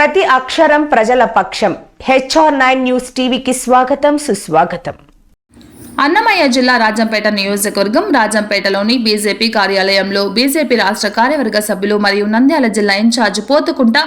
ప్రతి అక్షరం ప్రజల పక్షం. హెచ్ఆర్ నైన్ న్యూస్ టీవీకి స్వాగతం సుస్వాగతం. అన్నమయ్య జిల్లా రాజంపేట నియోజకవర్గం రాజంపేటలోని బీజేపీ కార్యాలయంలో బీజేపీ రాష్ట్ర కార్యవర్గ సభ్యులు మరియు నంద్యాల జిల్లా ఇన్ఛార్జ్ పోతుకుంట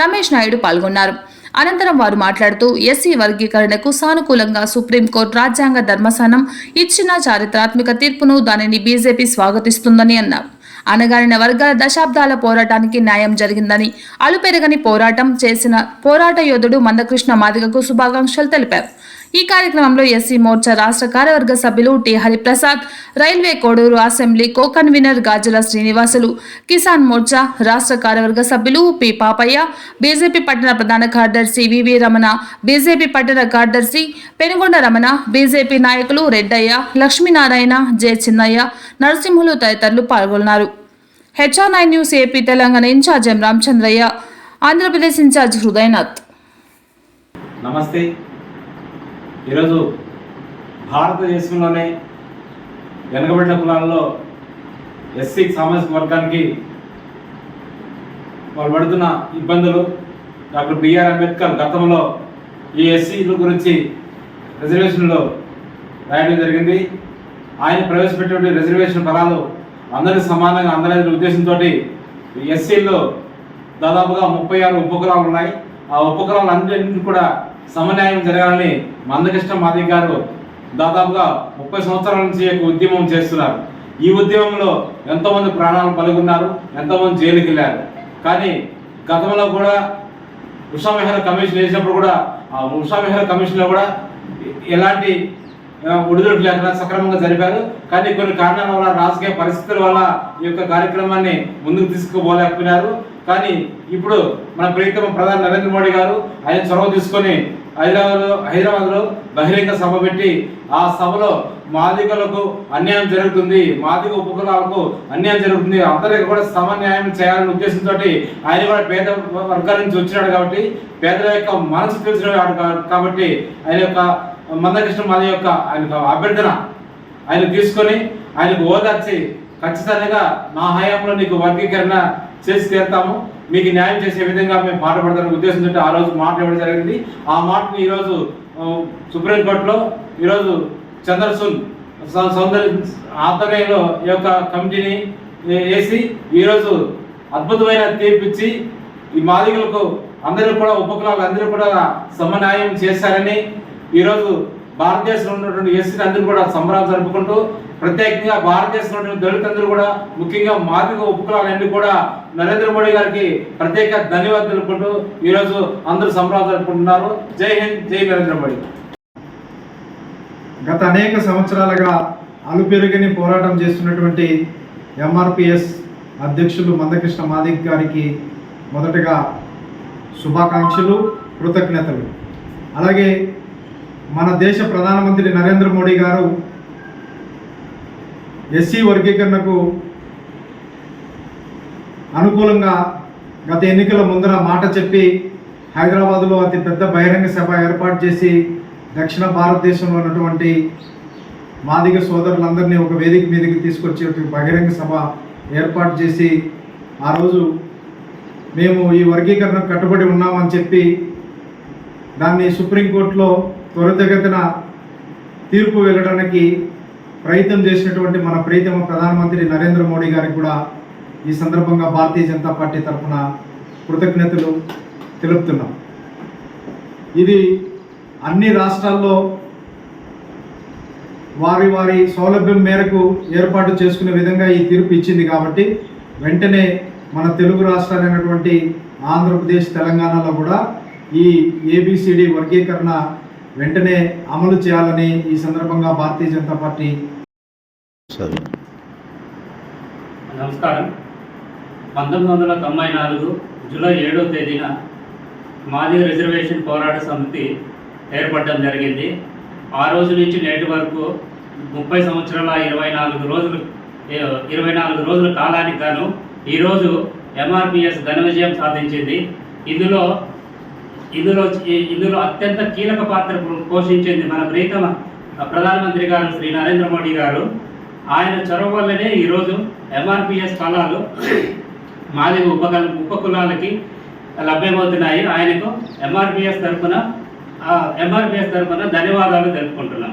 రమేష్ నాయుడు పాల్గొన్నారు. అనంతరం వారు మాట్లాడుతూ ఎస్సీ వర్గీకరణకు సానుకూలంగా సుప్రీంకోర్టు రాజ్యాంగ ధర్మస్థానం ఇచ్చిన చారిత్రాత్మక తీర్పును దానిని బీజేపీ స్వాగతిస్తుందని అన్నారు. అణగారిన వర్గాల దశాబ్దాల పోరాటానికి న్యాయం జరిగిందని అలుపెరగని పోరాటం చేసిన పోరాట యోధుడు మందకృష్ణ మాదిగకు శుభాకాంక్షలు తెలిపారు. ఈ కార్యక్రమంలో ఎస్సీ మోర్చా రాష్ట్ర కార్యవర్గ సభ్యులు T Hariprasad railway Koduru assembly co convener Gajula Srinivasulu Kisan Morcha రాష్ట్ర కార్యవర్గ సభ్యులు పి పాపయ్య బీజేపీ పట్టణ ప్రధాన కార్యదర్శి వివి రమణ బీజేపీ పట్టణ కార్యదర్శి పెనుగొండ రమణ బీజేపీ నాయకులు రెడ్డయ్య లక్ష్మీనారాయణ జె చిన్నయ్య నరసింహులు తదితరులు పాల్గొన్నారు. HR nine news AP Telangana in charge M Ramachandraiah Andhra Pradesh in charge Hridayanath. నమస్తే. ఈరోజు భారతదేశంలోనే వెనుకబడిన కులాల్లో ఎస్సీ సామాజిక వర్గానికి వాళ్ళు పడుతున్న ఇబ్బందులు. డాక్టర్ బిఆర్ అంబేద్కర్ గతంలో ఈ ఎస్సీల గురించి రిజర్వేషన్లో రాయడం జరిగింది. ఆయన ప్రవేశపెట్టినటువంటి రిజర్వేషన్ ఫలాలు అందరికీ సమానంగా అందలేని ఉద్దేశంతో ఎస్సీల్లో దాదాపుగా ముప్పై ఆరు ఉపకులాలు ఉన్నాయి. ఆ ఉపకులాలు అన్నింటినీ కూడా సమన్యాయం జరగాలని మందకృష్ణ మాదిగ గారు దాదాపుగా ముప్పై సంవత్సరాల నుంచి ఒక ఉద్యమం చేస్తున్నారు. ఈ ఉద్యమంలో ఎంతోమంది ప్రాణాలు పలుకున్నారు ఎంతోమంది జైలుకి వెళ్ళారు కానీ గతంలో కూడా ఉషావిహార కమిషన్ వేసినప్పుడు కూడా ఆ ఉషావిహార కమిషన్లో కూడా ఎలాంటి ఆ, ఒడిదుడుకు లేకుండా సక్రమంగా జరిపారు. కానీ కొన్ని కారణాల వల్ల రాజకీయ పరిస్థితుల వల్ల ఈ యొక్క కార్యక్రమాన్ని ముందుకు తీసుకుపోలేకపోయినారు. కానీ ఇప్పుడు మన ప్రియతమ ప్రధాని నరేంద్ర మోడీ గారు ఆయన చొరవ తీసుకొని హైదరాబాద్లో హైదరాబాద్లో బహిరంగ సభ పెట్టి ఆ సభలో మాదికలకు అన్యాయం జరుగుతుంది మాదిగ ఉపకులాలకు అన్యాయం జరుగుతుంది అందరికీ కూడా సమన్యాయం చేయాలనే ఉద్దేశంతో ఆయన కూడా పేద వర్గాల నుంచి వచ్చినాడు కాబట్టి పేదల యొక్క మనసు తెలిసినవాడు కాబట్టి ఆయన యొక్క మందకృష్ణ మాది యొక్క ఆయన యొక్క అభ్యర్థన. ఆయన తీసుకొని ఆయనకు ఓదార్చి ఖచ్చితంగా మా హయాంలో నీకు వర్గీకరణ చేసి తీరుతాము. మీకు న్యాయం చేసే విధంగా మేము పాటుపడతామనే ఉద్దేశంతో ఆ రోజు మాట్లాడడం జరిగింది. ఆ మాటని ఈరోజు సుప్రీంకోర్టులో ఈరోజు చంద్రసూన్ సౌ- సౌందర్య ఆధ్వర్యంలో ఈ యొక్క కమిటీని వేసి ఈరోజు అద్భుతమైన తీర్పు ఇచ్చి ఈ మాదిగలకు అందరూ కూడా ఉపకులాలు అందరూ కూడా సమన్యాయం చేశారని ఈరోజు భారతదేశంలో ఉన్నటువంటి ఎస్సీలు అందరూ కూడా సంబరాలు జరుపుకుంటూ ప్రత్యేకంగా భారతదేశంలో ఉన్నటువంటి దళితులందరూ కూడా ముఖ్యంగా మాదిగ ఉపకులాలన్నీ కూడా నరేంద్ర మోడీ గారికి ప్రత్యేక ధన్యవాదాలు తెలుపుకుంటూ ఈరోజు అందరూ సంబరాలు జరుపుకుంటున్నారు. జై హింద్ జై నరేంద్ర మోడీ. గత అనేక సంవత్సరాలుగా అలుపెరుగని పోరాటం చేస్తున్నటువంటి ఎంఆర్పిఎస్ అధ్యక్షులు మందకృష్ణ మాదిక్ గారికి మొదటగా శుభాకాంక్షలు కృతజ్ఞతలు. అలాగే మన దేశ ప్రధానమంత్రి నరేంద్ర మోడీ గారు ఎస్సీ వర్గీకరణకు అనుకూలంగా గత ఎన్నికల ముందర మాట చెప్పి హైదరాబాదులో అతి పెద్ద బహిరంగ సభ ఏర్పాటు చేసి దక్షిణ భారతదేశంలో ఉన్నటువంటి మాదిగ సోదరులందరినీ ఒక వేదిక మీదకి తీసుకొచ్చే బహిరంగ సభ ఏర్పాటు చేసి ఆ రోజు మేము ఈ వర్గీకరణకు కట్టుబడి ఉన్నామని చెప్పి దాన్ని సుప్రీంకోర్టులో త్వరితగతిన తీర్పు వెళ్ళడానికి ప్రయత్నం చేసినటువంటి మన ప్రీతమ ప్రధానమంత్రి నరేంద్ర మోడీ గారికి కూడా ఈ సందర్భంగా భారతీయ జనతా పార్టీ తరఫున కృతజ్ఞతలు తెలుపుతున్నాం. ఇది అన్ని రాష్ట్రాల్లో వారి వారి సౌలభ్యం మేరకు ఏర్పాటు చేసుకునే విధంగా ఈ తీర్పు ఇచ్చింది కాబట్టి వెంటనే మన తెలుగు రాష్ట్రాలైనటువంటి ఆంధ్రప్రదేశ్ తెలంగాణలో కూడా ఈ ఏబిసిడి వర్గీకరణ వెంటనే అమలు చేయాలని ఈ సందర్భంగా భారతీయ జనతా పార్టీ నమస్కారం. పంతొమ్మిది వందల తొంభై నాలుగు జూలై ఏడో తేదీన మాదిగ రిజర్వేషన్ పోరాట సమితి ఏర్పడడం జరిగింది. ఆ రోజు నుంచి నేటి వరకు ముప్పై సంవత్సరాల ఇరవై నాలుగు రోజులు ఇరవై నాలుగు రోజుల కాలానికి గాను ఈరోజు ఎంఆర్పిఎస్ ఘన విజయం సాధించింది. ఇందులో ఇందులో ఇందులో అత్యంత కీలక పాత్ర పోషించింది మన ప్రీతమ ప్రధానమంత్రి గారు శ్రీ నరేంద్ర మోడీ గారు. ఆయన చొరవ వల్లనే ఈరోజు ఎంఆర్పిఎస్ ఫలాలు మాదిగ ఉపకల ఉపకులాలకి లభ్యమవుతున్నాయి. ఆయనకు ఎంఆర్పిఎస్ తరఫున ఎంఆర్పిఎస్ తరఫున ధన్యవాదాలు తెలుపుకుంటున్నాం.